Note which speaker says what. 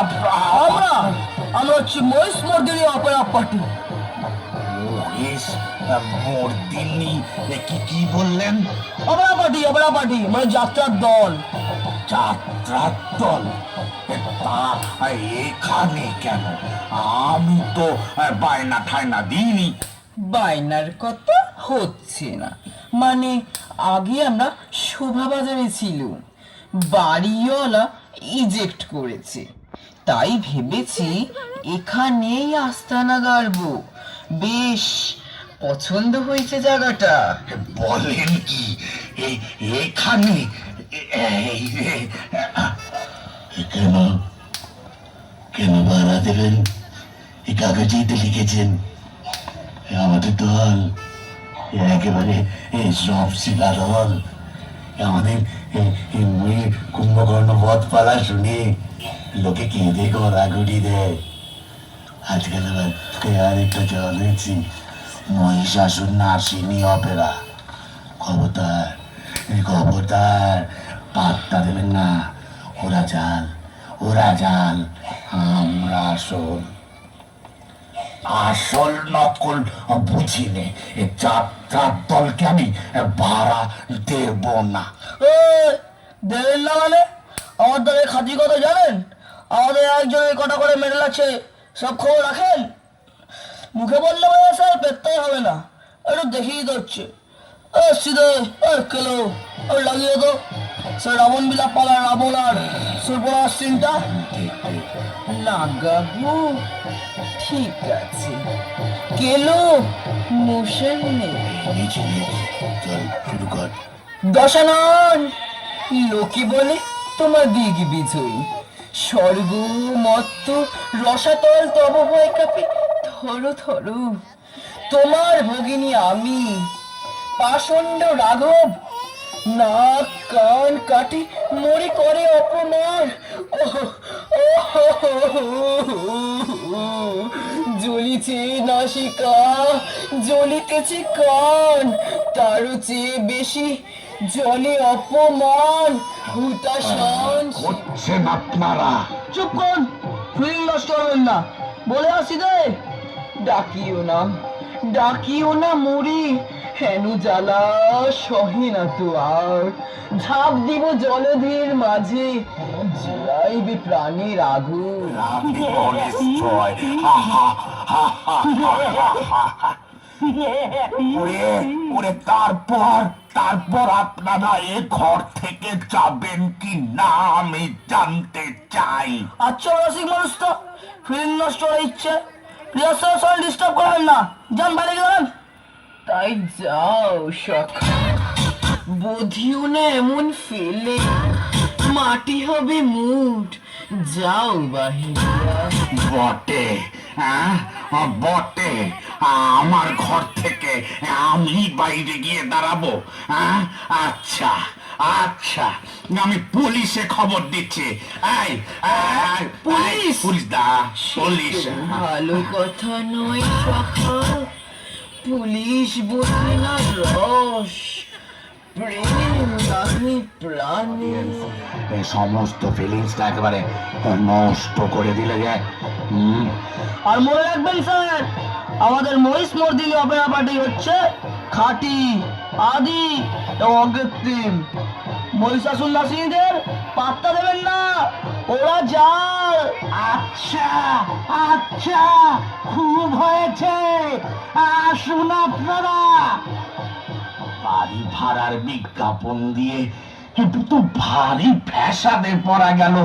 Speaker 1: আমরা আমরা হচ্ছি মর্দিনী অপেরা পার্টি
Speaker 2: মহেশ মর্দিনী কি কি বললেন?
Speaker 1: অপেরা পার্টি অপেরা পার্টি মানে যাত্রার দল।
Speaker 2: যাত্রার দল? তা এখানে কেন? আমি তো বায়না ঠায়না দিইনি।
Speaker 3: বায়নার কথা হচ্ছে না। মানে আগে আমরা শোভাবাজারে ছিল বাড়িওয়ালা ইজেক্ট করেছে। তাই ভেবেছি এখানেই আস্তানা গাড়বো। বেশ, পছন্দ হয়েছে জায়গাটা।
Speaker 2: বলেন কি এখানে কেন কেন ভাড়া দেবেন এই কাগজেই তো লিখেছেন। আমাদের দল একেবারে সব শিলা দল। আমাদের কুম্ভকর্ণ বধ পালা শুনে। লোকে কেঁদে গড়াগড়ি দেয় আজকাল আবার এই আরেকটা জল মহিষাসুর নার্সিনী অপেরা। খবরদার খবরদার, পাত্তা দেবেন না। ওরা জাল ওরা জাল। আমরা আসল আসল নকল বুঝিনে। যাত্রার দলকে আমি ভাড়া দেব না।
Speaker 1: দেবেন না মানে? আমার দলের খাতি কথা জানেন? আমাদের একজনের কটা করে মেডেল আছে, সব খবর রাখেন? মুখে বললে বোঝা স্যার পেতে হবে না। একটু দেখিয়ে দিতে হচ্ছে এ সিধে, এ কেলো লাগিয়ে তো সে রাবণ বিলাপ রাবণ আর সিনটা
Speaker 3: ঠিক আছে। কেলো মোশন নেই। দশানন লোকে বলে তোমার দিক বিজয়ী। স্বর্গ মত্ত রসাতল তব ভয় কাপে। ধরো ধরো। তোমার ভগিনী আমি পাষণ্ড রাঘব নাক কান কাটি মরে করে অপমান। জ্বলিছে নাসিকা জ্বলিতেছে কান। তারও চেয়ে বেশি জলে অপমান। হুতাশন
Speaker 2: করছেন আপনারা।
Speaker 1: চুপ করুন ফিল্ম নষ্ট করবেন না। বলে আসি দে
Speaker 3: ডাকিও না ডাকিও না মরি হেন জ্বালা? সহে না তো আর। ঝাঁপ দিব জলধির মাঝে। জ্বালাইবে প্রাণের আগুন।
Speaker 2: ওরে তারপর তারপর আপনারা এ ঘর থেকে যাবেন কি না আমি জানতে চাই।
Speaker 1: আচ্ছা রসিক মানুষ তো ফিল্ম নষ্ট করার ইচ্ছে। রিহার্সাল ডিস্টার্ব করবেন না। যান বাইরে গেলেন।
Speaker 3: তাই যাও সখা। বধিও না এমন ফেলে। মাটি হবে মুঠ। যাও বাহিরা
Speaker 2: বটে বটে। আমার ঘর থেকে আমি বাইরে গিয়ে দাঁড়াবো। আচ্ছা আচ্ছা আমি পুলিশে খবর দিচ্ছি। এই,
Speaker 3: পুলিশ?
Speaker 2: পুলিশ দা পুলিশ।
Speaker 3: ভালো কথা নয় সখা। পুলিশ না রস।
Speaker 2: এই সমস্ত ফিলিংসটা একেবারে নষ্ট করে দিলে যে হুম?
Speaker 1: আর মনে রাখবেন স্যার আমাদের মহিষ মর্দিনী অপেরা পার্টি হচ্ছে খাঁটি আদি এবং অকৃত্রিম। মহিষাসুর নাসিনীদের পাত্তা দেবেন না। ওরা জাল
Speaker 2: আচ্ছা আচ্ছা খুব হয়েছে। আসুন আপনারা। বাড়ি ভাড়ার বিজ্ঞাপন দিয়ে একটু তো ভারী ফ্যাসাদে পড়া গেল।